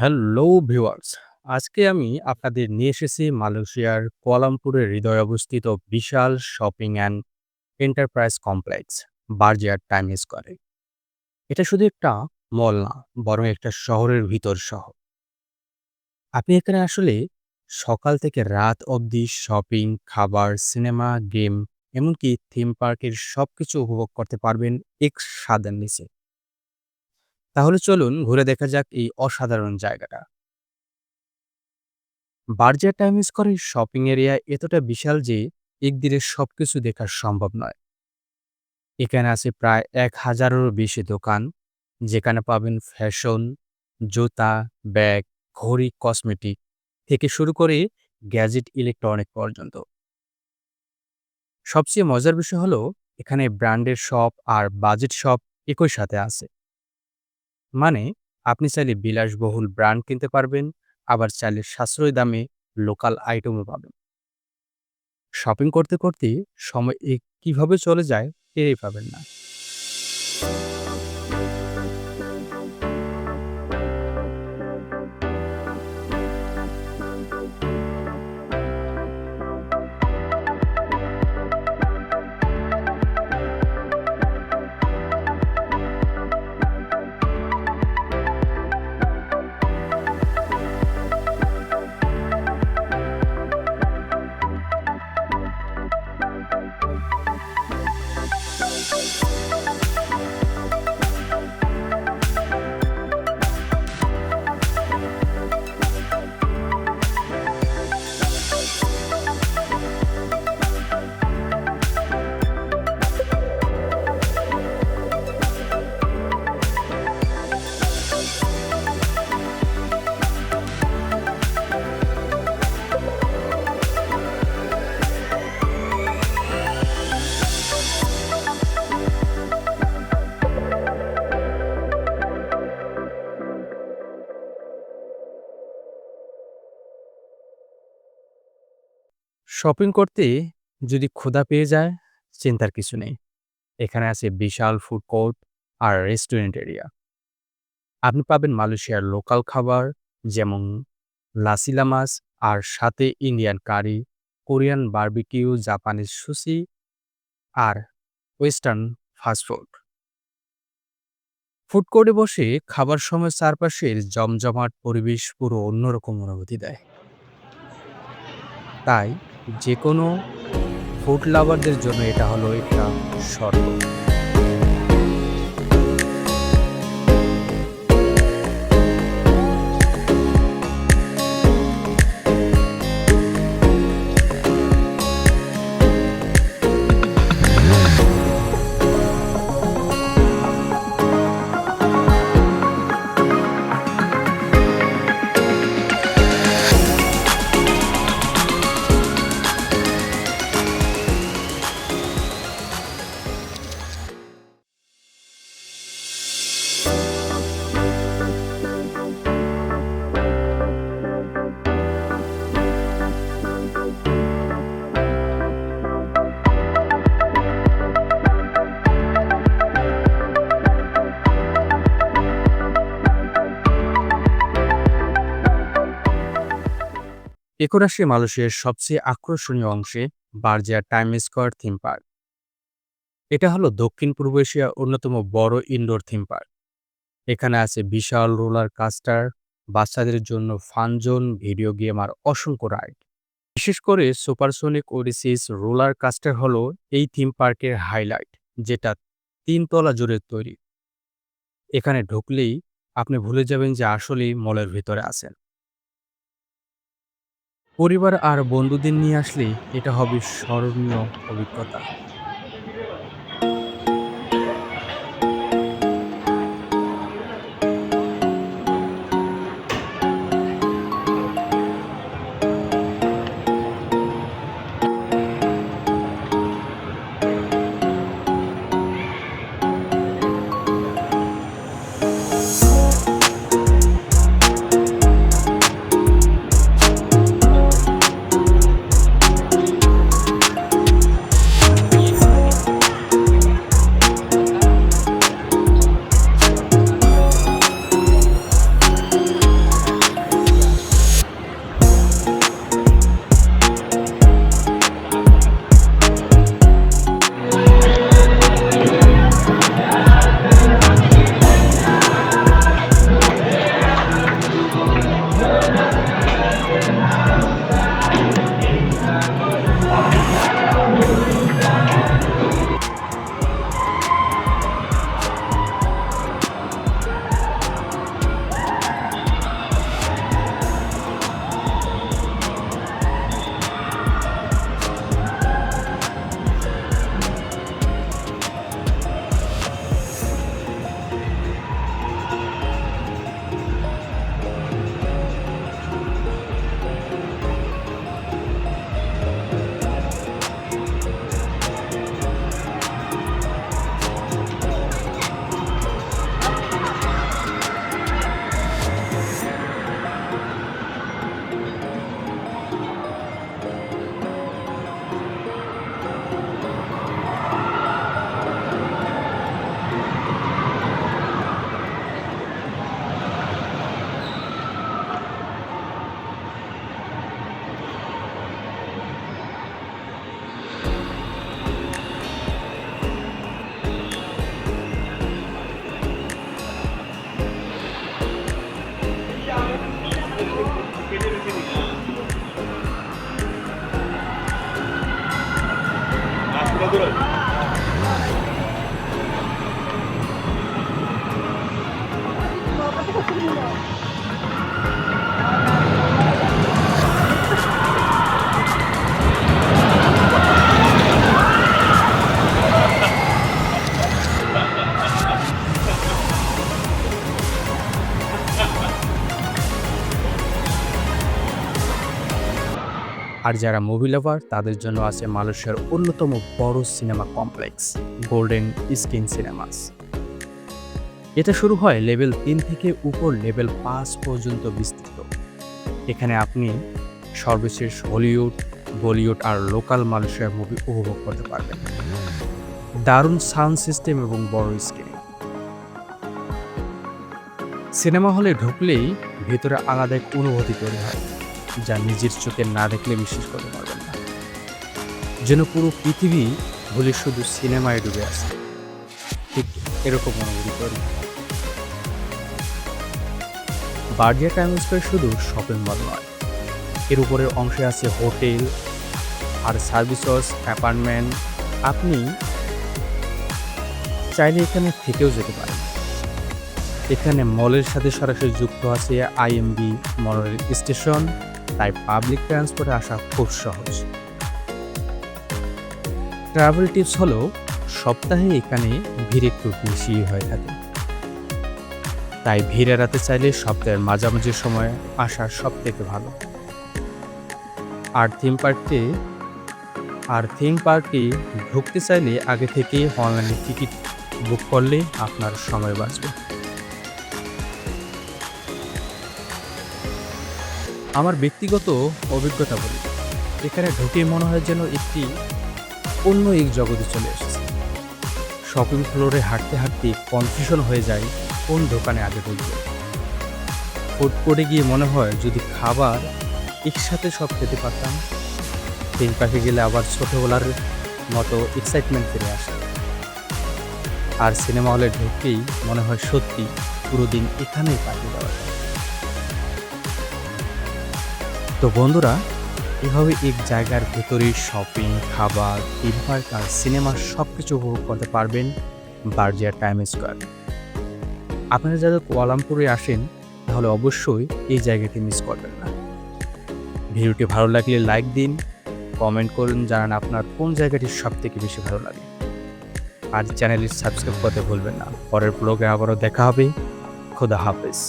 Hello viewers, আজকে আমি আপনাদের নিয়ে এসেছি মালয়েশিয়ার কুয়ালালামপুরের হৃদয়ে অবস্থিত বিশাল শপিং অ্যান্ড এন্টারপ্রাইজ কমপ্লেক্স, বার্জিয়ার টাইম স্কোয়ারে। এটা শুধু একটা মল না, বরং একটা শহরের ভিতর শহর আপনি এখানে আসলে সকাল থেকে রাত অবধি শপিং, খাবার, সিনেমা, গেম, এমনকি থিম পার্কের সবকিছু উপভোগ করতে পারবেন এক স্বাদের নিচে। তাহলে চলুন ঘুরে দেখা যাক এই অসাধারণ জায়গাটা। বার্জিয়া টাইম স্কোয়ারের শপিং এরিয়া এতটা বিশাল যে একদিনে সবকিছু দেখা সম্ভব নয়। এখানে আছে প্রায় এক হাজারেরও বেশি দোকান, যেখানে পাবেন ফ্যাশন, জুতা, ব্যাগ, ঘড়ি, কসমেটিক থেকে শুরু করে গ্যাজেট ইলেকট্রনিক পর্যন্ত। সবচেয়ে মজার বিষয় হলো, এখানে ব্র্যান্ডের শপ আর বাজেট শপ একই সাথে আছে। মানে আপনি চাইলে বিলাসবহুল ব্র্যান্ড কিনতে পারবেন, আবার চাইলে সাশ্রয়ী দামে লোকাল আইটেমও পাবেন। শপিং করতে করতে সময় এ কীভাবে চলে যায় টেরই পাবেন না। শপিং করতে যদি ক্ষুধা পেয়ে যায়, চিন্তার কিছু নেই। এখানে আছে বিশাল ফুড কোর্ট আর রেস্টুরেন্ট এরিয়া আপনি পাবেন মালয়েশিয়ার লোকাল খাবার, যেমন লাসিলা মাছ আর সাথে Indian curry Korean barbecue Japanese sushi আর ওয়েস্টার্ন ফাস্টফুড ফুড কোর্টে বসে খাবার সময় চারপাশের জমজমাট পরিবেশ পুরো অন্যরকম অনুভূতি দেয়। তাই যে কোনো ফুড লাভারদের জন্য এটা হলো একটা স্বর্গ আসে মালয়েশিয়ার সবচেয়ে আকর্ষণীয় অংশে Berjaya time square theme park. এটা হলো দক্ষিণ পূর্ব এশিয়ার অন্যতম বড় ইনডোর থিম পার্ক। এখানে আছে বিশাল রোলার কাস্টার, বাচ্চাদের জন্য ফান জোন, ভিডিও গেম আর অসংখ্য রাইড। বিশেষ করে সুপারসোনিক ওডিসিস রোলার কাস্টার হলো এই থিম পার্কের হাইলাইট, যেটা তিনতলা জুড়ে তৈরি। এখানে ঢুকলেই আপনি ভুলে যাবেন যে আসলেই মলের ভিতরে আছেন। পরিবার আর বন্ধুদের নিয়ে আসলে এটা হবে স্মরণীয় অভিজ্ঞতা। 만들어요. আর যারা মুভি লাভার তাদের জন্য আছে মালয়েশিয়ার অন্যতম বড় cinema complex golden screen cinemas এটা শুরু হয় লেভেল তিন থেকে উপর লেভেল পাঁচ পর্যন্ত বিস্তৃত। এখানে আপনি সর্বশেষ হলিউড বলিউড আর লোকাল মালয়েশিয়ার মুভি উপভোগ করতে পারবেন। দারুণ সাউন্ড সিস্টেম এবং বড় স্ক্রিন সিনেমা হলে ঢুকলেই ভেতরে আলাদা এক অনুভূতি তৈরি হয়। যা নিজের চোখে না দেখলে বিশ্বাস করতে পারবেন না। যেন পুরো পৃথিবী বলে শুধু সিনেমায় ডুবে আছে। ঠিক এরকম অনুভূতি তৈরি হয়। বার্জিয়া টাইম স্কোয়ার শুধু শপিং মল নয়, এর উপরের অংশে আছে হোটেল আর সার্ভিসস, অ্যাপার্টমেন্ট। আপনি চাইলে এখানে থেকেও যেতে পারেন। এখানে মলের সাথে সরাসরি যুক্ত আছে আইএমবি মনোরেল স্টেশন। তাই পাবলিক ট্রান্সপোর্টে আসা খুব সহজ। ট্রাভেল টিপস হলো, সপ্তাহে এখানে ভিড় একটু বেশি হয়ে থাকে। তাই ভিড় এড়াতে চাইলে সপ্তাহের মাঝামাঝি সময় আসা সব থেকে ভালো। আর থিম পার্কে আর থিম পার্কে ঢুকতে চাইলে আগে থেকে অনলাইনে টিকিট বুক করলে আপনার সময় বাঁচবে। আমার ব্যক্তিগত অভিজ্ঞতা বলি। এখানে ঢুকে মনে হয় যেন একটি অন্য এক জগতে চলে এসেছে। শপিং ফ্লোরে হাঁটতে হাঁটতে কনফিউশন হয়ে যায় কোন দোকানে আগে ঢুকবে। ফুড কোর্টে গিয়ে মনে হয় যদি খাবার একসাথে সব খেতে পারতাম, তিন পাখে গেলে আবার ছোটোবেলার মতো এক্সাইটমেন্ট ফিরে আসে। আর সিনেমা হলে ঢুকতেই মনে হয় সত্যি পুরো দিন এখানেই কাটিয়ে দেওয়া। তো বন্ধুরা, এভাবে এক জায়গার ভেতরে শপিং খাবার থিম পার্ক আর সিনেমা সব কিছু উপভোগ করতে পারবেন বার্জিয়া টাইম স্কোয়ার আপনারা যারা কোয়ালামপুরে আসেন, তাহলে অবশ্যই এই জায়গাটি মিস করবেন না। ভিডিওটি ভালো লাগলে লাইক দিন কমেন্ট করুন, জানান আপনার কোন জায়গাটি সব থেকে বেশি ভালো লাগে। আর চ্যানেলটি সাবস্ক্রাইব করতে ভুলবেন না। পরের ব্লগে আবারও দেখা হবে। খোদা হাফেজ।